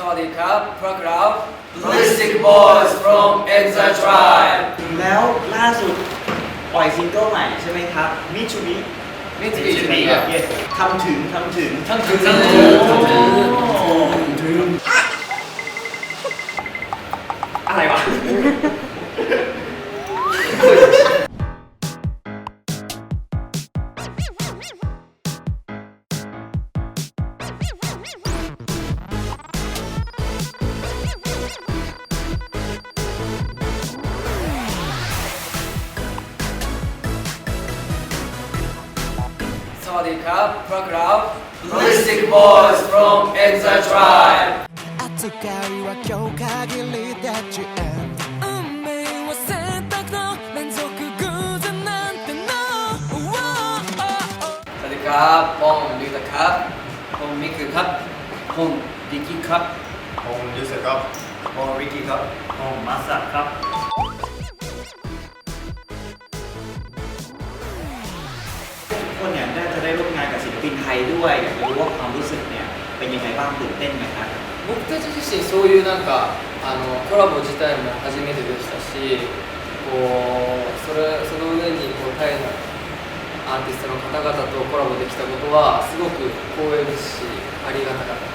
สวัสดีครับพวกเรา Ballistic Boys from Exile Tribe แล้วล่าสุดปล่อยซิงเกิลใหม่ใช่ไหมครับมิชูบิมิตรบีครับทำถึงทำถึงทั้งคืนทั้ทั้งงคืคืนนถึงอะไรวะ วัสดีครับพวกเรา Ballistic Boys from Exile Tribe 扱いは今日限りでジエン運命は選択の連続偶然なんて no สวัสดีครับผมลิตาครับผมมิคือครับผมดิกกี้ครับ ผมยูเซครับผมริกกี้ครับ ผมมาสักครับ คนเนี่ยได้จะได้ร่วมงานกับศิลปินไทยด้วย อยากจะรู้ว่าความรู้สึกเนี่ยเป็นยังไงบ้างตื่นเต้นไหมครับ 僕たち自身そういうなんかあのコラボ自体も初めてでしたしこうそれその上にこうタイのアーティストの方々とコラボできたことはすごく光栄ですしありがたかった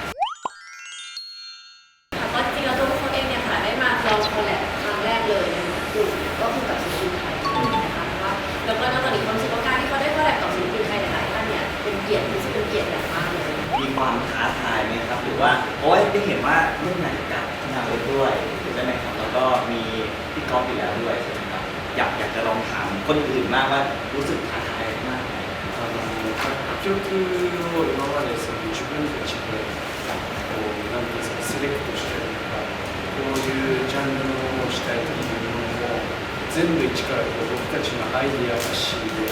ความท้าทายไหมครับ หรือว่าโอ้ยได้เห็นว่าร่วมงานกับนางเวทด้วยใช่ไหมครับแล้วก็มีพี่กอล์ฟอยู่แล้วด้วยใช่ไหมครับอยากอยากจะลองถามคนอื่นมากว่ารู้สึกท้าทายมากไหม あの楽曲を今までその自分たちでこうなんていうんですかセレクトしたりとかこういうジャンルのものをしたいというものを全部一からこう僕たちのアイディア発信で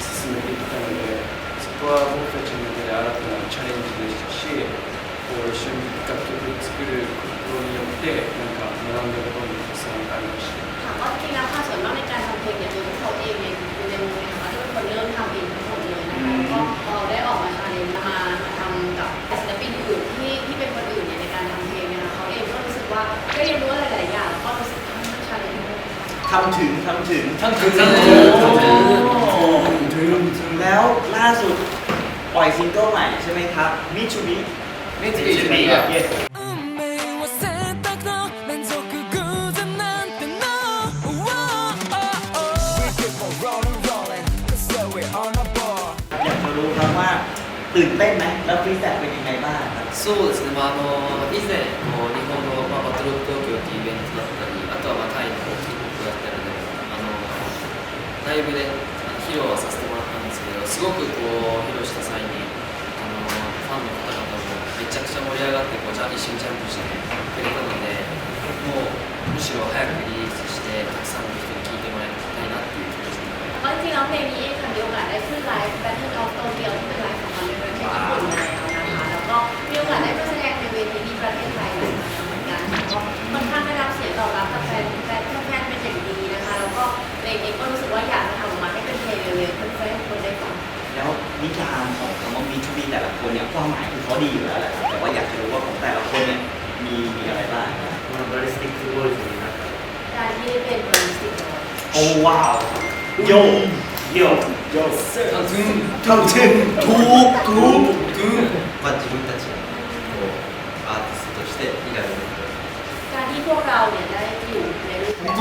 進めていったのでそこ は僕たちの中で新たなチャレンジでしたしこう一緒に楽曲を作ることによってなんか学んだこともたくさんありました。 ค่ะก็จริงแล้วค่ะส่วนมากในการทำเพลงเนี่ยตัวพวกเขาเองเนี่ยอยู่ในวงเนี่ยค่ะที่เป็นคนเริ่มทำเองทั้งหมดเลยนะคะแล้วก็พอเราได้ออกมาชาเลนจ์มามาทำกับศิลปินอื่นที่ที่เป็นคนอื่นเนี่ยในการทำเพลงเนี่ยนะเขาเองก็รู้สึกว่าได้เรียนรู้อะไรหลายๆอย่างแล้วก็รู้สึกค่อนข้างชาเลนจ์ด้วยค่ะ ทำถึงทำถึง ทั้งคืน ทั้ ทั้ ง ง ปล่อยซิงเกิลใหม่ใช่ไหมครับมิชูบิ มิตรบีครับ 運命は選択の連続偶然なんて no We keep on rolling rolling cause we're on a ball อยากจะรู้ครับว่าตื่นเต้นไหมแล้วฟีดแบ็กเป็นยังไงบ้างครับ そうですね、まあ、あの以前こう日本の、まあ、バトル東京っていうイベントだったりあとは、まあ、タイのこうキックだったりであのライブであの披露はさせてもらったんですけどすごくこう披露した もめちゃくちゃ盛り上がってこうジャン一緒にジャンプしてくれたのでもうむしろ早くリリースしてたくさんの人に聴いてもらいたいなっていう気持ちで ก็จริงๆแล้วเพลงนี้เองค่ะมีโอกาสได้ขึ้นไลฟ์ Battle of Tokyo ที่เป็นไลฟ์ของมันในประเทศญี่ปุ่นมาแล้วนะคะ แล้วก็มีโอกาสได้ไปแสดงในเวทีที่ประเทศไทยหลายครั้งเหมือนกันก็ค่อนข้างได้รับเสียงตอบรับจากแฟนแฟนแฟนเป็นอย่างดีนะคะ แล้วก็เพลงนี้ก็รู้สึกว่าอยากจะทำออกมาให้เป็นเพลงเร็วๆเพื่อให้คนได้ฟัง แล้วนิยามของคำว่ามิชูบิแต่ละ คนเนี่ยความหมายคือเขาดีอยู่แล้วแหละครับแต่ว่าอยากจะรู้ว่าของแต่ละคนเนี่ยมีมีอะไรบ้างครับ このバリスティックボーイズになった การที่ได้เป็น Ballistic Boy โอ้ว้าวโยโยโย ทั้งคืน ทำถึงถูกถูกถูก まあ、自分たちがこうアーティストとして以外のこと การที่พวกเราเนี่ยได้อยู่ในรูปแบบ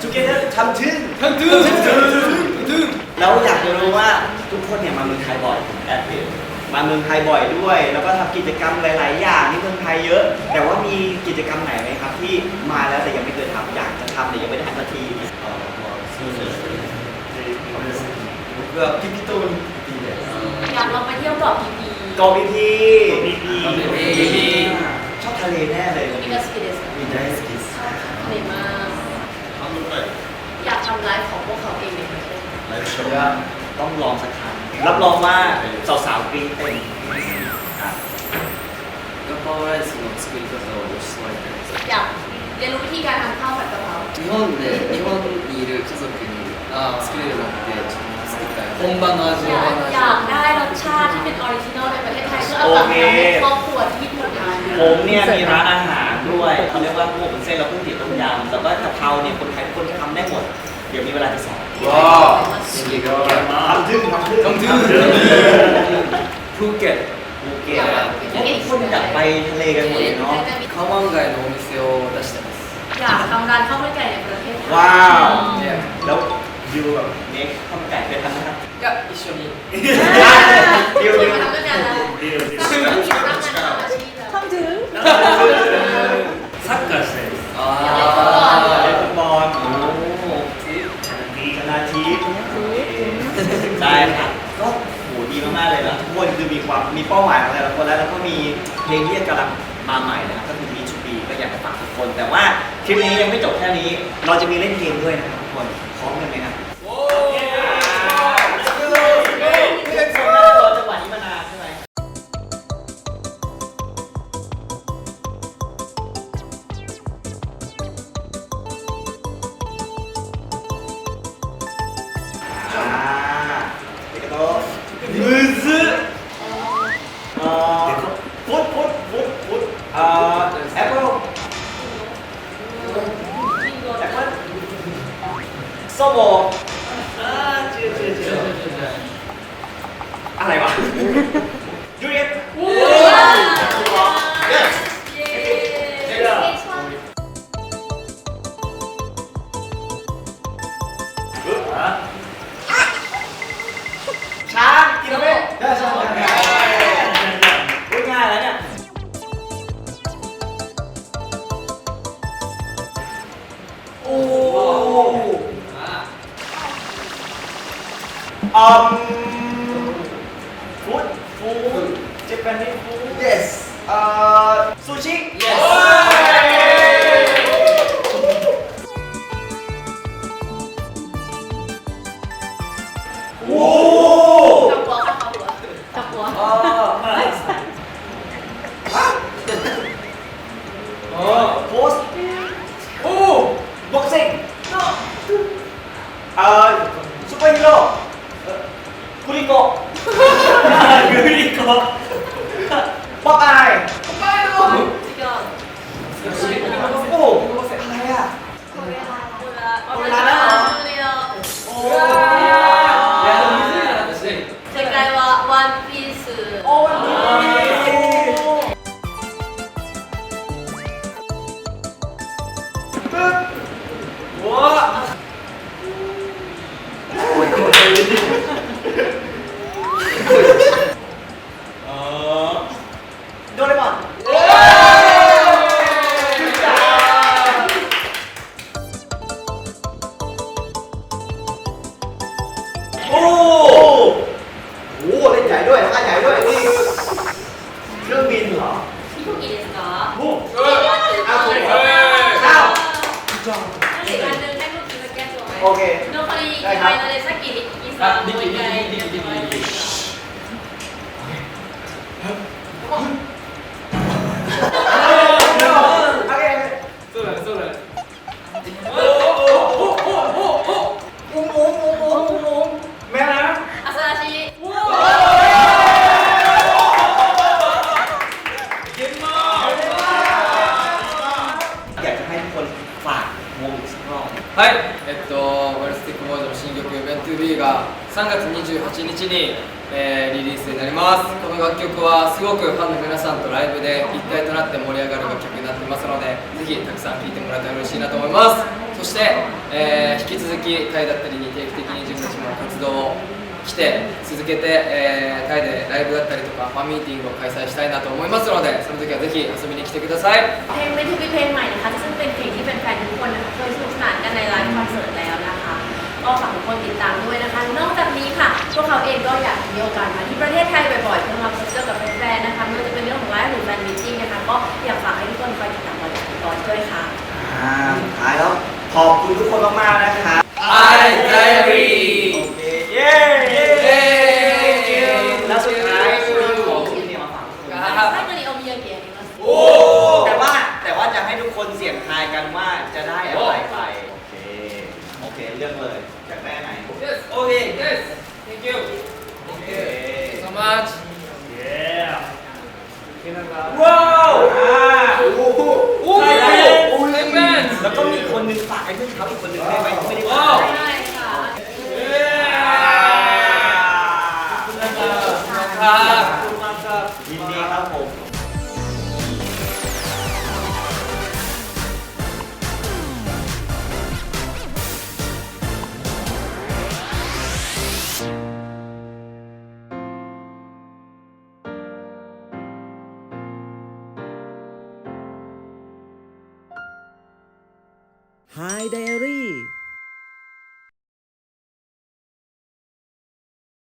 จูเกเตอร์ทำถึง ทั้งคืนทั้งคืน แล้วอยากจะรู้ว่าทุกคนเนี่ยมาเมืองไทยบ่อยแอบเห็นมาเมืองไทยบ่อยด้วย แล้วก็ทำกิจกรรมหลาย ๆ อย่างที่เมืองไทยเยอะ แต่ว่ามีกิจกรรมไหนไหมครับ ที่มาแล้วแต่ยังไม่เคยทำอยากจะทำแต่ยังไม่ได้ทำสักที เกือบพี่พี่ตูนอยากลองไปเที่ยวเกาะพีพีเกบีพีโกพีพี ชอบทะเลแน่เลยมีนเตอร์สกิเดสมีได้สกิส ทะเลมากอยากทำไลฟ์ของพวกเขาเองเนี่ย ไลฟ์โชว์ก็ต้องลองสักครั้งรับรองว่าสาวๆกรี๊ดเต็ม 파워라이스 스크린에서 워시할 때 อยากเรียนรู้วิธีการทำข้าวผัดกะเพรา 이건데 이건 일을 계속 그냥 아, 스크린을 먹게 스크린까 요? 본방 อยากอยากได้รสชาติที่เป็นออริจินอลในประเทศไทยเพื่อเอากลับมาครอบครัวที่ญี่ปุ่นทานผมเนี่ยมีร้านอาหารด้วยเขาเรียกว่าพวกเส้นแล้วก็ก๋วยเตี๋ยวต้มยำแล้วก็กะเพราเนี่ยคนไทยทุกคนทำได้หมด เดี๋ยวมีเวลาจะสอน わ刺激が受けま ทำถึงทำถึง カムトゥプーケット ภูเก็ตทุกคนอยากไปทะเลกันหมดเลยเนาะ カワン街のお店を出してます อยากทำร้านข้าวมันไก่ในประเทศไทย ว้าว いや แล้วยูแบบเน็กข้าวมันไก่เคยทำไหมครับ いや一緒に ดิว เดี๋ ดิ ยว ว ทำด้ว ได้ครับก็โหดีมากๆเลยนะทุกคนคือมีความมีเป้าหมายของแต่ละคนแล้วแล้วก็มีเพลงที่กำลังมาใหม่นะครับก็คือมีชูบีก็อยากจะฝากทุกคน แต่ว่าคลิปนี้ยังไม่จบแค่นี้ เราจะมีเล่นเกมด้วยนะครับทุกคน ส้มโออ่าชื่อชื่อชื่อะไรวะ อซูชิ yes โอ้กับหัวกับหัวกับหัวอ่ โดเรมอนโอ้โหเล่นใหญ่ด้วยท่าใหญ่ด้วยนี่เครื่องบินเหรอ 飛行機ですか โอ้ อ้าว อ้าว อีกอันหนึงให้ลูกกินมาแก้ตัวไหม โอเค 残り1回のでさっきリッキーさんもう一回やってもらえますか 曲はすごくファンの皆さんとライブで一体となって盛り上がる楽曲になってますのでぜひたくさん聴いてもらえたら嬉しいなと思いますそして、えー引き続きタイだったりに定期的に自分たちも活動を来て続けて、えータイでライブだったりとかファンミーティングを開催したいなと思いますのでその時はぜひ遊びに来てください เพลงไม่ที่เพลงใหม่นะคะซึ่งเป็นเพลงที่แฟนๆทุกคนนะคะเคยสนุกสนานกันในไลฟ์คอนเสิร์ตแล้วนะคะ ก็ฝากทุกคนติดตามด้วยนะคะ นอกจากนี้ค่ะ พวกเขาเองก็อยากมีโอกาสมาที่ประเทศไทยบ่อยๆเพื่อมาพบเจอกับแฟนๆนะคะไม่ว่าจะเป็นเรื่องของไลฟ์หรือแฟนมิทติ้งนะคะก็อยากฝากให้ทุกคนคอยติดตามรายการก่อนด้วยค่ะอ่าสุดท้ายแล้วขอบคุณทุกคนมากๆนะคะ I Diary โอเคเย้ Itu. Hi Diary